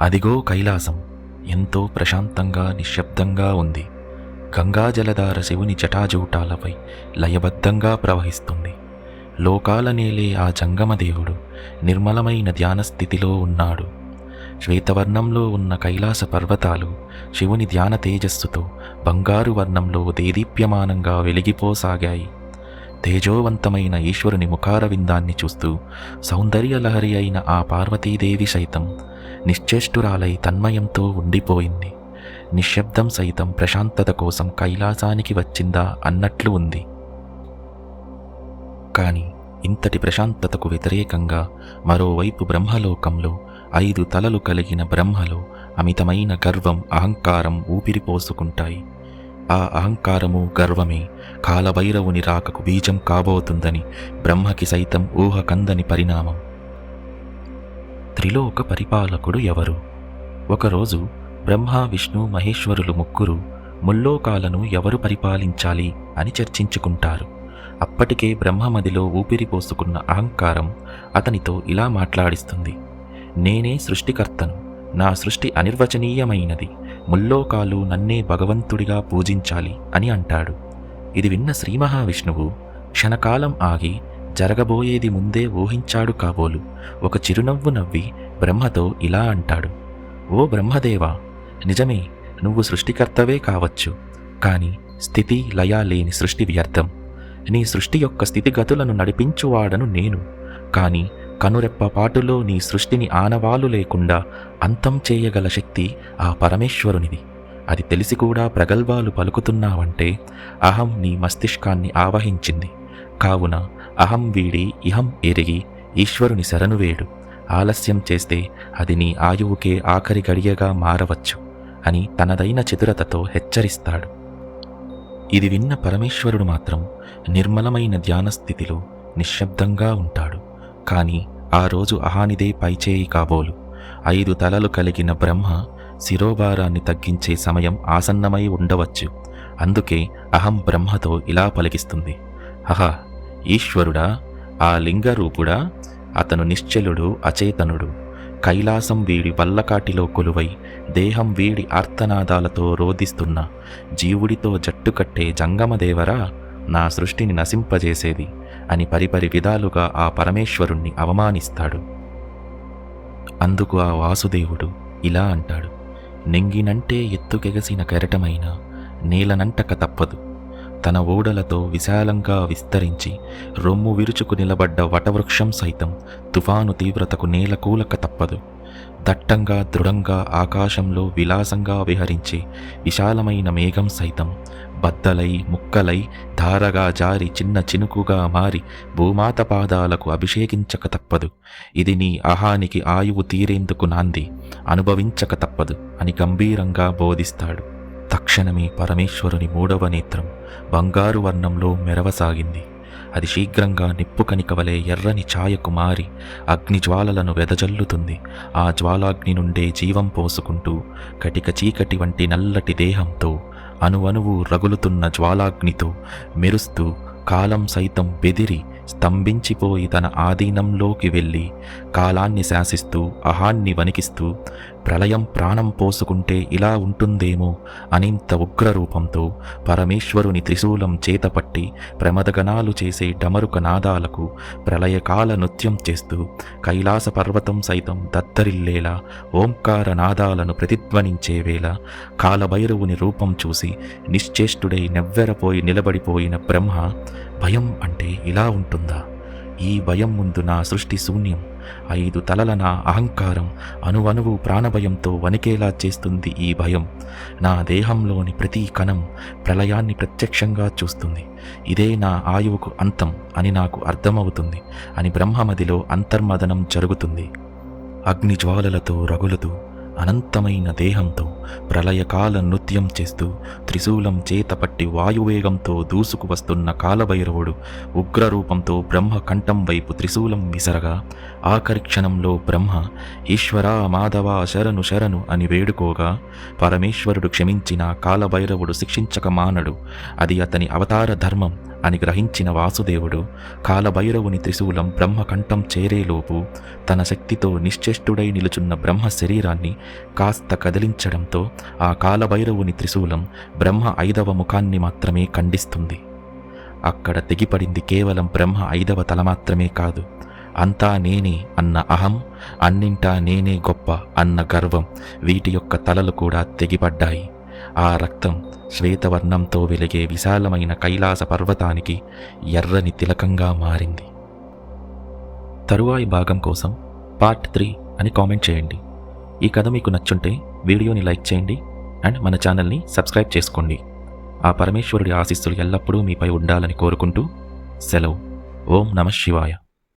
అదిగో కైలాసం ఎంతో ప్రశాంతంగా నిశ్శబ్దంగా ఉంది. గంగాజలధార శివుని జటాజూటాలపై లయబద్ధంగా ప్రవహిస్తుంది. లోకాల నేలే ఆ జంగమదేవుడు నిర్మలమైన ధ్యానస్థితిలో ఉన్నాడు. శ్వేతవర్ణంలో ఉన్న కైలాస పర్వతాలు శివుని ధ్యాన తేజస్సుతో బంగారు వర్ణంలో దేదీప్యమానంగా వెలిగిపోసాగాయి. తేజోవంతమైన ఈశ్వరుని ముఖారవిందాన్ని చూస్తూ సౌందర్యలహరి అయిన ఆ పార్వతీదేవి సైతం నిశ్చేష్టురాలై తన్మయంతో ఉండిపోయింది. నిశ్శబ్దం సైతం ప్రశాంతత కోసం కైలాసానికి వచ్చిందా అన్నట్లు ఉంది. కాని ఇంతటి ప్రశాంతతకు వ్యతిరేకంగా మరోవైపు బ్రహ్మలోకంలో ఐదు తలలు కలిగిన బ్రహ్మలో అమితమైన గర్వం అహంకారం ఊపిరిపోసుకుంటాయి. ఆ అహంకారము గర్వమే కాలభైరవుని రాకకు బీజం కాబోతుందని బ్రహ్మకి సైతం ఊహ కందని వారిలో ఒక పరిపాలకుడు ఎవరు? ఒకరోజు బ్రహ్మ విష్ణు మహేశ్వరులు ముగ్గురు ముల్లోకాలను ఎవరు పరిపాలించాలి అని చర్చించుకుంటారు. అప్పటికే బ్రహ్మమదిలో ఊపిరి పోసుకున్న అహంకారం అతనితో ఇలా మాట్లాడిస్తుంది. నేనే సృష్టికర్తను నా సృష్టి అనిర్వచనీయమైనది ముల్లోకాలు నన్నే భగవంతుడిగా పూజించాలి అని అంటాడు. ఇది విన్న శ్రీ మహావిష్ణువు క్షణకాలం ఆగి జరగబోయేది ముందే ఊహించాడు కాబోలు. ఒక చిరునవ్వు నవ్వి బ్రహ్మతో ఇలా అంటాడు. ఓ బ్రహ్మదేవా నిజమే నువ్వు సృష్టికర్తవే కావచ్చు. కానీ స్థితి లయ లేని సృష్టి వ్యర్థం. నీ సృష్టి యొక్క స్థితిగతులను నడిపించువాడను నేను. కానీ కనురెప్పపాటులో నీ సృష్టిని ఆనవాలు లేకుండా అంతం చేయగల శక్తి ఆ పరమేశ్వరునిది. అది తెలిసి కూడా ప్రగల్భాలు పలుకుతున్నావంటే అహం నీ మస్తిష్కాన్ని ఆవహించింది. కావున అహం వీడి ఇహం ఎరిగి ఈశ్వరుని శరణు వేడు. ఆలస్యం చేస్తే అది నీ ఆయువుకే ఆఖరి గడియగా మారవచ్చు అని తనదైన చతురతతో హెచ్చరిస్తాడు. ఇది విన్న పరమేశ్వరుడు మాత్రం నిర్మలమైన ధ్యానస్థితిలో నిశ్శబ్దంగా ఉంటాడు. కానీ ఆ రోజు అహానిదే పైచేయి కాబోలు. ఐదు తలలు కలిగిన బ్రహ్మ శిరోభారాన్ని తగ్గించే సమయం ఆసన్నమై ఉండవచ్చు. అందుకే అహం బ్రహ్మతో ఇలా పలికిస్తుంది. అహా ఈశ్వరుడా ఆ లింగరూపుడా అతను నిశ్చలుడు అచేతనుడు. కైలాసం వీడి వల్లకాటిలో కొలువై దేహం వీడి ఆర్తనాదాలతో రోదిస్తున్న జీవుడితో జట్టుకట్టే జంగమదేవరా నా సృష్టిని నశింపజేసేది అని పరిపరి విధాలుగా ఆ పరమేశ్వరుణ్ణి అవమానిస్తాడు. అందుకు ఆ వాసుదేవుడు ఇలా అంటాడు నెంగినంటే ఎత్తుకెగసిన కెరటమైన నీలనంటక తప్పదు. తన ఓడలతో విశాలంగా విస్తరించి రొమ్ము విరుచుకు నిలబడ్డ వటవృక్షం సైతం తుఫాను తీవ్రతకు నేలకూలక తప్పదు. దట్టంగా దృఢంగా ఆకాశంలో విలాసంగా విహరించే విశాలమైన మేఘం సైతం బద్దలై ముక్కలై ధారగా జారి చిన్న చినుకుగా మారి భూమాత పాదాలకు అభిషేకించక తప్పదు. ఇది నీ అహానికి ఆయువు తీరేందుకు నాంది. అనుభవించక తప్పదు అని గంభీరంగా బోధిస్తాడు. తక్షణమే పరమేశ్వరుని మూడవ నేత్రం బంగారు వర్ణంలో మెరవసాగింది. అది శీఘ్రంగా నిప్పు కనికవలే ఎర్రని ఛాయకు మారి అగ్నిజ్వాలలను వెదజల్లుతుంది. ఆ జ్వాలాగ్ని నుండే జీవం పోసుకుంటూ కటిక చీకటి వంటి నల్లటి దేహంతో అణువణువు రగులుతున్న జ్వాలాగ్నితో మెరుస్తూ కాలం సైతం బెదిరి స్తంభించిపోయి తన ఆధీనంలోకి వెళ్ళి కాలాన్ని శాసిస్తూ అహాన్ని వణికిస్తూ ప్రళయం ప్రాణం పోసుకుంటే ఇలా ఉంటుందేమో అనింత ఉగ్రరూపంతో పరమేశ్వరుని త్రిశూలం చేతపట్టి ప్రమదగణాలు చేసే డమరుక నాదాలకు ప్రళయకాల నృత్యం చేస్తూ కైలాస పర్వతం సైతం దద్దరిల్లేలా ఓంకార నాదాలను ప్రతిధ్వనించే వేళ కాలభైరవుని రూపం చూసి నిశ్చేష్టుడై నెవ్వెరపోయి నిలబడిపోయిన బ్రహ్మ భయం అంటే ఇలా ఉంటుందా? ఈ భయం ముందు నా సృష్టి శూన్యం. ఐదు తలల నా అహంకారం అనువనువు ప్రాణభయంతో వణికేలా చేస్తుంది ఈ భయం. నా దేహంలోని ప్రతి కణం ప్రళయాన్ని ప్రత్యక్షంగా చూస్తుంది. ఇదే నా ఆయువుకు అంతం అని నాకు అర్థమవుతుంది అని బ్రహ్మమదిలో అంతర్మదనం జరుగుతుంది. అగ్నిజ్వాలలతో రగులుతూ అనంతమైన దేహంతో ప్రళయకాల నృత్యం చేస్తూ త్రిశూలం చేతపట్టి వాయువేగంతో దూసుకు వస్తున్న కాలభైరవుడు ఉగ్రరూపంతో బ్రహ్మ కంఠం వైపు త్రిశూలం విసరగా ఆఖరి క్షణంలో బ్రహ్మ ఈశ్వరా మాధవ శరణు శరణు అని వేడుకోగా పరమేశ్వరుడు క్షమించిన కాలభైరవుడు శిక్షించక మానడు. అది అతని అవతార ధర్మం అని గ్రహించిన వాసుదేవుడు కాలభైరవుని త్రిశూలం బ్రహ్మకంఠం చేరేలోపు తన శక్తితో నిశ్చేష్టుడై నిలుచున్న బ్రహ్మ శరీరాన్ని కాస్త కదిలించడంతో ఆ కాలభైరవుని త్రిశూలం బ్రహ్మ ఐదవ ముఖాన్ని మాత్రమే ఖండిస్తుంది. అక్కడ తెగిపడింది కేవలం బ్రహ్మ ఐదవ తల మాత్రమే కాదు. అంతా నేనే అన్న అహం అన్నింటా నేనే గొప్ప అన్న గర్వం వీటి యొక్క తలలు కూడా తెగిపడ్డాయి. ఆ రక్తం శ్వేతవర్ణంతో వెలిగే విశాలమైన కైలాస పర్వతానికి ఎర్రని తిలకంగా మారింది. తరువాయి భాగం కోసం పార్ట్ త్రీ అని కామెంట్ చేయండి. ఈ కథ మీకు నచ్చుంటే వీడియోని లైక్ చేయండి అండ్ మన ఛానల్ని సబ్స్క్రైబ్ చేసుకోండి. ఆ పరమేశ్వరుడి ఆశీస్సులు ఎల్లప్పుడూ మీపై ఉండాలని కోరుకుంటూ సెలవు. ఓం నమ శివాయ.